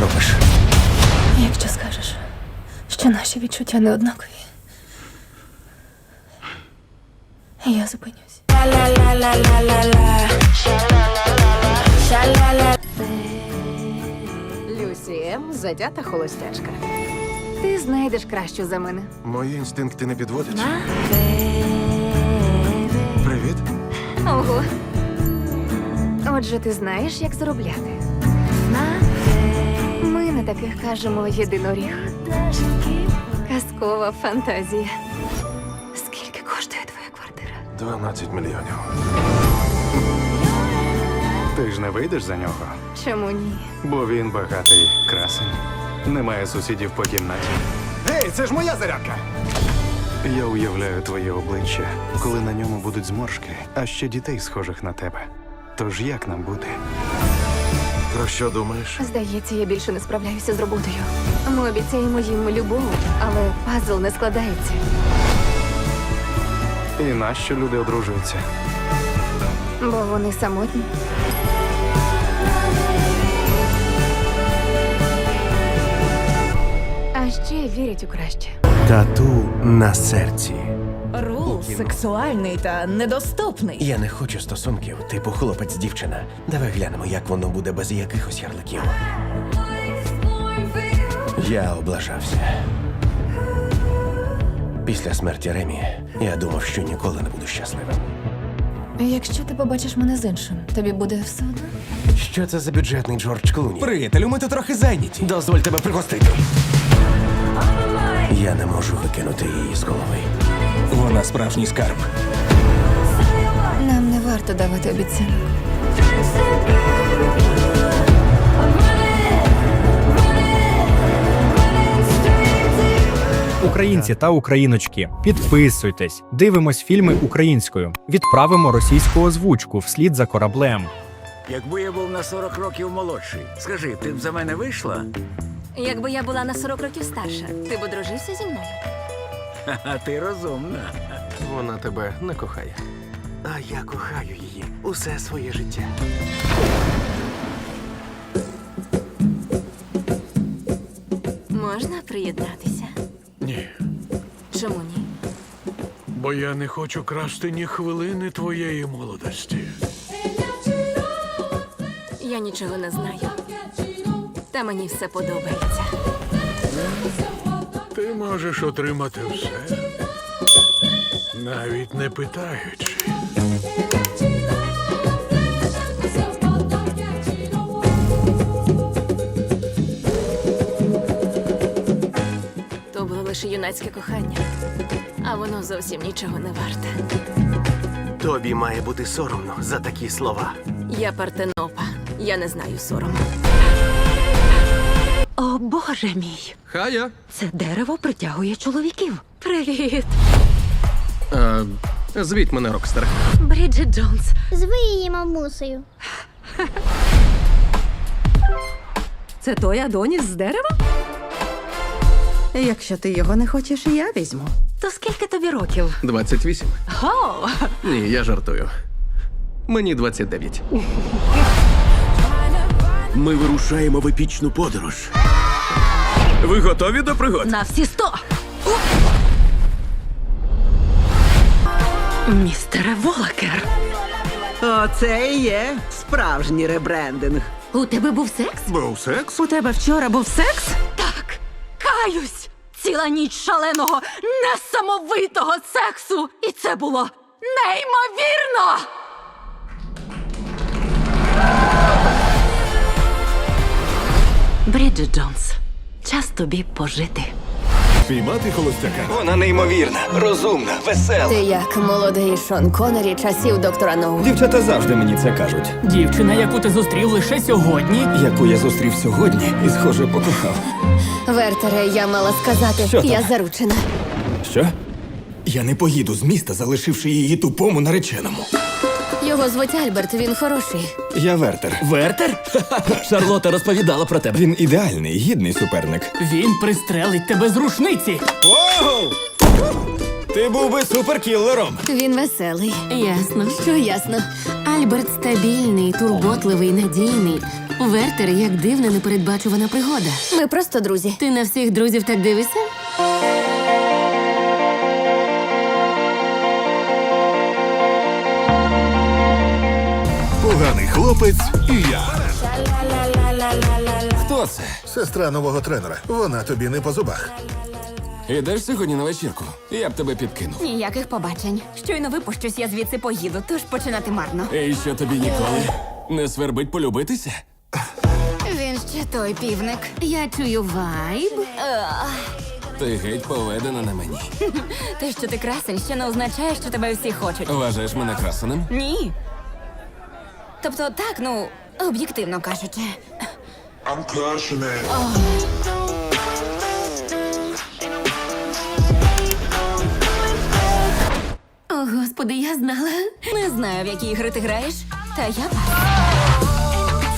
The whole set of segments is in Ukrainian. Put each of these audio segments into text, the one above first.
робиш? Якщо скажеш, що наші відчуття не однакові, я зупинюсь. Люсі М. затята холостячка. Ти знайдеш кращу за мене. Мої інстинкти не підводять. Привіт. Ого. Отже, ти знаєш, як заробляти. Таких кажемо єдиноріг. Казкова фантазія. Скільки коштує твоя квартира? 12 мільйонів. Ти ж не вийдеш за нього, Чому ні? бо він багатий красень. Немає сусідів по кімнаті. Гей, це ж моя зарядка! Я уявляю твоє обличчя, коли на ньому будуть зморшки, а ще дітей, схожих на тебе. Тож як нам бути? Про що думаєш? Здається, я більше не справляюся з роботою. Ми обіцяємо їм любов, але пазл не складається. І нащо люди одружуються? Бо вони самотні. А ще вірять у краще. Тату на серці. Рул сексуальний та недоступний. Я не хочу стосунків, типу хлопець-дівчина. Давай глянемо, як воно буде без якихось ярликів. Я облажався. Після смерті Ремі я думав, що ніколи не буду щасливим. Якщо ти побачиш мене з іншим, тобі буде все одно? Що це за бюджетний Джордж Клуні? Приятелю, ми тут трохи зайняті. Дозволь тебе пригостити. Я не можу викинути її з голови. Вона справжній скарб. Нам не варто давати обіцянок. Українці та україночки, підписуйтесь, дивимось фільми українською, відправимо російську озвучку вслід за кораблем. Якби я був на 40 років молодший, скажи, ти б за мене вийшла? Якби я була на 40 років старша, ти б одружився зі мною? А ти розумна. Вона тебе не кохає. А я кохаю її усе своє життя. Можна приєднатися? Ні, Чому ні? бо я не хочу красти ні хвилини твоєї молодості. Я нічого не знаю. Та мені все подобається. Можеш отримати все, навіть не питаючи. То було лише юнацьке кохання, а воно зовсім нічого не варте. Тобі має бути соромно за такі слова. Я партенопа. Я не знаю сорому. О, боже мій! Хая. Це дерево притягує чоловіків. Привіт! Звіть мене, Рокстер. Бріджит Джонс. Зви її мамусею. Це той Адоніс з дерева? Якщо ти його не хочеш, я візьму. То скільки тобі років? 28. О, Ні, я жартую. Мені 29. Ми вирушаємо в епічну подорож. Ви готові до пригод? на всі сто! Містере Волакер, Оце і є справжній ребрендинг. у тебе був секс? Був секс? У тебе вчора був секс? Так, каюсь! Ціла ніч шаленого, несамовитого сексу! І це було неймовірно! Бріджит Джонс, час тобі пожити. Піймати холостяка. Вона неймовірна, розумна, весела. Ти як молодий Шон Коннері часів доктора Ноу. Дівчата завжди мені це кажуть. Дівчина, яку ти зустрів лише сьогодні. Яку я зустрів сьогодні і, схоже, покохав. Вертере, я мала сказати, Що там? я заручена. Що? Я не поїду з міста, залишивши її тупому нареченому. Його звуть Альберт, він хороший. Я Вертер. Вертер? Шарлота розповідала про тебе. Він ідеальний, гідний суперник. Він пристрелить тебе з рушниці. Воу! Ти був би суперкілером. Він веселий. Ясно. Що ясно? Альберт стабільний, турботливий, надійний. Вертер як дивна непередбачувана пригода. Ми просто друзі. Ти на всіх друзів так дивишся? Поганий хлопець і я. Хто це? Сестра нового тренера. Вона тобі не по зубах. Ідеш сьогодні на вечірку? Я б тебе підкинув. Ніяких побачень. Щойно випущусь, я звідси поїду, тож починати марно. І що тобі ніколи не свербить полюбитися? Він ще той півник. Я чую вайб. Ти геть поведена на мені. Те, що ти красень, ще не означає, що тебе всі хочуть. Вважаєш мене красеним? Ні. Тобто, так, ну, об'єктивно кажучи. О, господи, я знала. Не знаю, в які ігри ти граєш, та я пас.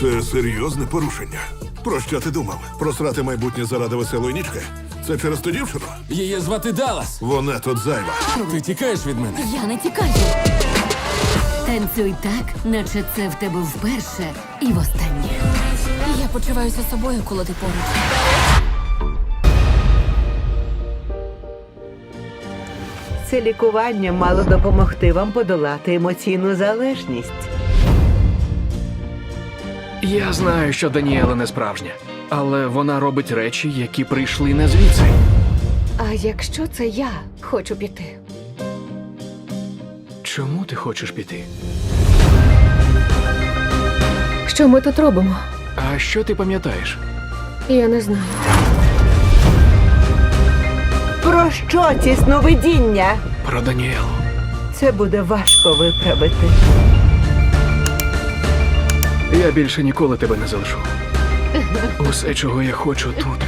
Це серйозне порушення. Про що ти думав? Просрати майбутнє заради веселої нічки? Це через ту дівчину? Її звати Даллас. Вона тут зайва. Ти тікаєш від мене. Я не тікаю. Танцюй так, наче це в тебе вперше і востаннє. Я почуваюся собою, коли ти поруч. Це лікування мало допомогти вам подолати емоційну залежність. Я знаю, що Даніела не справжня, але вона робить речі, які прийшли не звідси. А якщо це я хочу піти? Чому ти хочеш піти? Що ми тут робимо? А що ти пам'ятаєш? Я не знаю. Про що ці сновидіння? Про Даніелу. Це буде важко виправити. Я більше ніколи тебе не залишу. Усе, чого я хочу тут.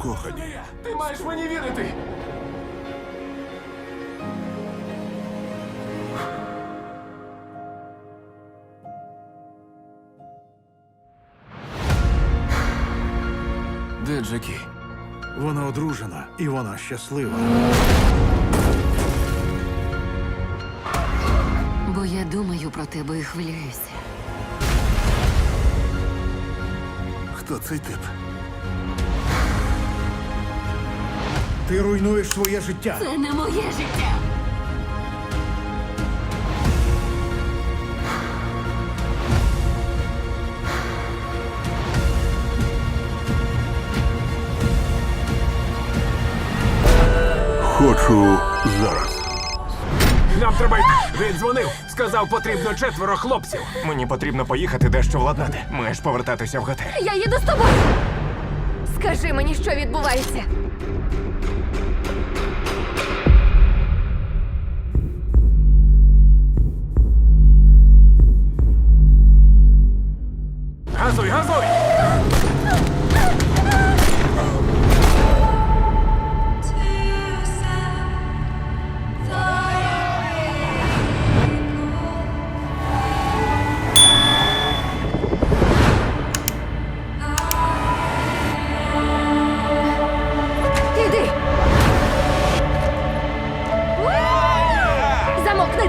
Закохані. Ти маєш мені вірити. Де Джекі? Вона одружена і вона щаслива. Бо я думаю про тебе і хвилююся. Хто цей тип? Ти руйнуєш своє життя. Це не моє життя. Хочу зараз. Нам треба йти. Він дзвонив. Сказав, потрібно четверо хлопців. Мені потрібно поїхати дещо владнати. Маєш повертатися в готель. Я їду з тобою. Скажи мені, що відбувається.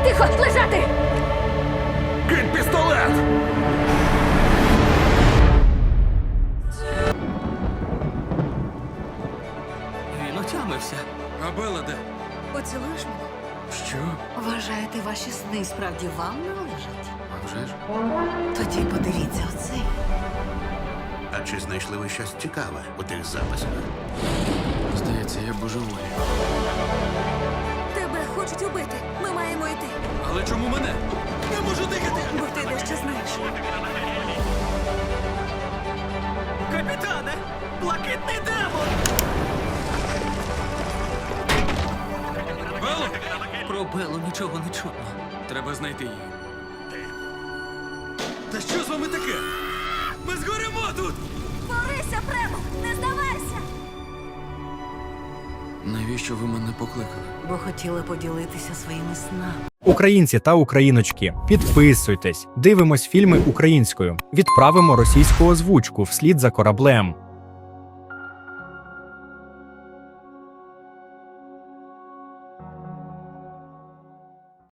Тихо, лежати. Кинь пістолет! Він отямився. А Бела де? Поцілуєш мене? Що? Вважаєте, ваші сни справді вам належать? А вже ж? Тоді подивіться оцей. А чи знайшли ви щось цікаве у тих записах? Здається, я божеволі. Йти. Але чому мене? Не можу дихати! Бо ти дещо знаєш. Капітане! Блакитний демон! Бело! Про Белу нічого не чутно. Треба знайти її. Та що з вами таке? Ми згоремо тут! Борися, Премо! Не здавайся! Навіщо ви мене покликали? Бо хотіла поділитися своїми снами. Українці та україночки, підписуйтесь, дивимось фільми українською, відправимо російську озвучку вслід за кораблем.